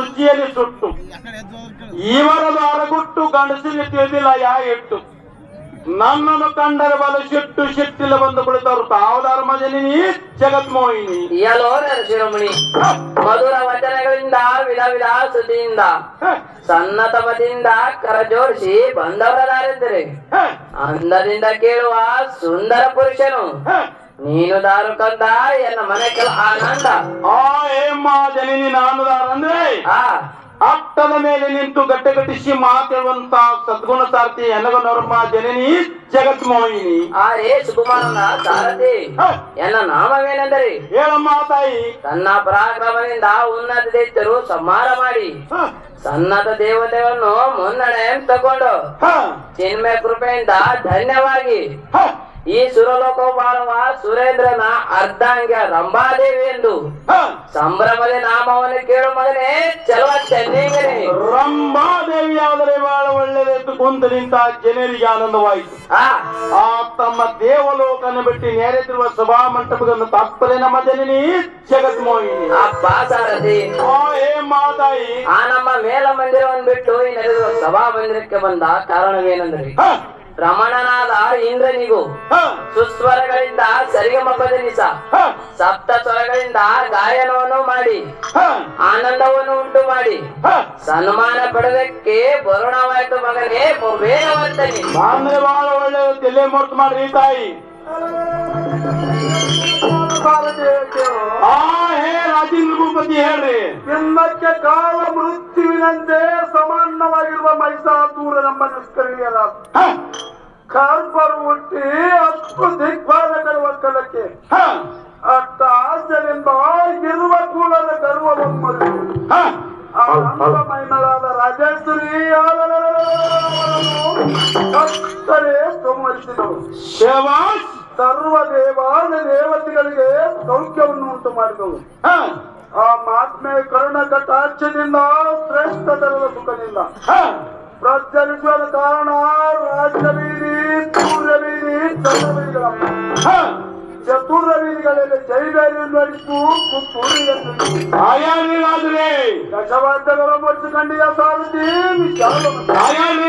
ರುಚಿಯಲ್ಲಿ ಸುಟ್ಟು. ಇವರದು ಅರಗುಟ್ಟು ಗಂಡಸಿಗೆ ತಿಳಿದಿಲ್ಲ ಯಾ ಇಟ್ಟು ನನ್ನನ್ನು ಕಂಡರೆ ಬಲ ಸಿಟ್ಟು ಸಿಟ್ಟಿಲ್ಲ ಬಂದು ಕುಳಿತವರು. ತಾವು ಧರ್ಮ ಜನನಿ ಜಗತ್ ಮೋಹಿನಿ ಇಯಲೋ ಶಿರೋಮಣಿ. ಮಧುರ ವಚನಗಳಿಂದ ವಿಧ ವಿಧ ಸುದ್ದಿಯಿಂದ ಹ, ಸನ್ನತಮದಿಂದ ಕರ ಜೋಡಿಸಿ ಬಂದವರದಾರಿದ್ದರೆ ಹ, ಅಂದದಿಂದ ಕೇಳುವ ಸುಂದರ ಪುರುಷನು. ನೀನು ದಾರು ಕಂದ ಎನ್ನ ಮನೆ ಕೆಲ ಆನಂದ. ಆ ಏಮ್ಮ ಜನನಿ ನಾನು ಅಂದ್ರೆ ಆ. ಅಟ್ಟದ ಮೇಲೆ ನಿಂತು ಗಟ್ಟೆ ಗಟ್ಟಿಸಿ ಮಾತೇಳುವಂತ ಸದ್ಗುಣ ಸಾರ್ಥಿ ಎನಗನೋರ್ಮ ಜನನಿ ಜಗತ್ ಮೋಹಿನಿ. ಆ ರೇ ಸುಕುಮಾರನ ಸಾರಥಿ ಎನ್ನ ನಾಮವೇನೆಂದರೆ? ಹೇಳಮ್ಮ ತಾಯಿ ತನ್ನ ಪರಾಕ್ರಮದಿಂದ ಉನ್ನತ ದೈತ್ಯರು ಸಂಹಾರ ಮಾಡಿ. ಸನ್ನತ ದೇವತೆಗಳನ್ನು ಮುನ್ನಡೆ ತಗೊಂಡು ಚಿನ್ಮೆ ಕೃಪೆಯಿಂದ ಧನ್ಯವಾಗಿ. ಈ ಸುರಲೋಕ ಬಾಳುವ ಸುರೇಂದ್ರನ ಅರ್ಧಾಂಗ ರಂಭಾದೇವಿ ಎಂದು. ಸಂಭ್ರಮದ ನಾಮವನ್ನು ಕೇಳು ಮಗನೇ ಚಲುವ ಚೆನ್ನೈಗನೇ ರಂಭಾದೇವಿ ಆದರೆ ಬಹಳ ಒಳ್ಳೆಯದೆಂದು ಕುಂತು ನಿಂತ ಜನರಿಗೆ ಆನಂದವಾಯಿತು. ಆ. ತಮ್ಮ ದೇವಲೋಕನ ಬಿಟ್ಟು ನೇರೆದಿರುವ ಸಭಾ ಮಂಟಪದನ್ನು ತಪ್ಪದೆ ನಮ್ಮ ಜನನಿ ಜಗತ್ ಮೋಹಿನಿ. ಅಪ್ಪ ಸಾರಥಿ. ಆ ಹೇ ಮಾತಾಯಿ. ಆ ನಮ್ಮ ಮೇಲ ಮಂದಿರವನ್ನು ಬಿಟ್ಟು ಈ ನೆರೆದಿರುವ ಸಭಾ ಮಂದಿರಕ್ಕೆ ಬಂದ ಕಾರಣವೇನೆಂದರೆ ರಮಣನಾದ ಇಂದ್ರನಿಗೂ ಸುಸ್ವರಗಳಿಂದ ಸರಿಗಮಪದನಿಸ ಸಪ್ತ ಸ್ವರಗಳಿಂದ ಗಾಯನವನ್ನು ಮಾಡಿ ಹ, ಆನಂದವನ್ನು ಉಂಟು ಮಾಡಿ. ಸನ್ಮಾನ ಪಡೆದಕ್ಕೆ ಬರುಣವಾಯ್ತು ಮಗನೇ ವೇಗವಂತನಿ ಅಂದ್ರೆ ಬಹಳ ಒಳ್ಳೆಯದು ತಲೆ ಮುರ್ತು ಮಾಡ್ರಿ ತಾಯಿ. ಆ ಹೇ ರಾಜೇಂದ್ರ ಭೂಪತಿ ಹೇಳ್ರಿ. ನಿನ್ನಕ್ಕೆ ಕಾಲ ಮೃತ್ಯುವಿನಂತೆ ಸಮಾನವಾಗಿರುವ ಮೈಸಾಸೂರನೆಂಬ ನಿಷ್ಕರಣೀಯರ ಹ, ಕರ್ಪರು ಹುಟ್ಟಿ ಹತ್ತು ದಿಗ್ಪಾಲಕರ ಒಕ್ಕಲಕ್ಕೆ ಹ, ಅತ್ತ ಆಸೆಯಿಂದ ಇರುವ ಕೂಲದ ಗರ್ವವನ್ನು ಹ. ಆ ಅಂತ ಮೈನಳಾದ ರಾಜೇಶ್ವರಿ ಕತ್ತರೆ ಸಂವರಿಸಿದವು ಶಬಾಷ್ ಸರ್ವ ದೇವಾನ ದೇವತೆಗಳಿಗೆ ಸೌಖ್ಯವನ್ನು ಉಂಟು ಮಾಡಿದವು ಹ, ಆ ಮಹಾತ್ಮೆ ಕರುಣ ಕಟಾಕ್ಷದಿಂದ ಶ್ರೇಷ್ಠ ತರದ ಸುಖದಿಂದ ಹ, ಪ್ರಜ್ವಲಿಸುವ ಕಾರಣ ಚಂದ್ರಬೀದಿಗಳ ಹ. ಚತುರ್ವೀದಿಗಳಲ್ಲಿ ಜೈಬೇರಿಯನ್ನು ಅಡಿತು ಪುತ್ತೂರಿಯನ್ನು ಆಯಾಳ್ರಿ ರಾಜರೇ ದಶವಾದ್ಯಗಳ ಮುಚ್ಚಿಕೊಂಡಿಯ ಸಾರಥಿ ವಿಶಾಲ ಆಯಾಳ್ರಿ ದೇವ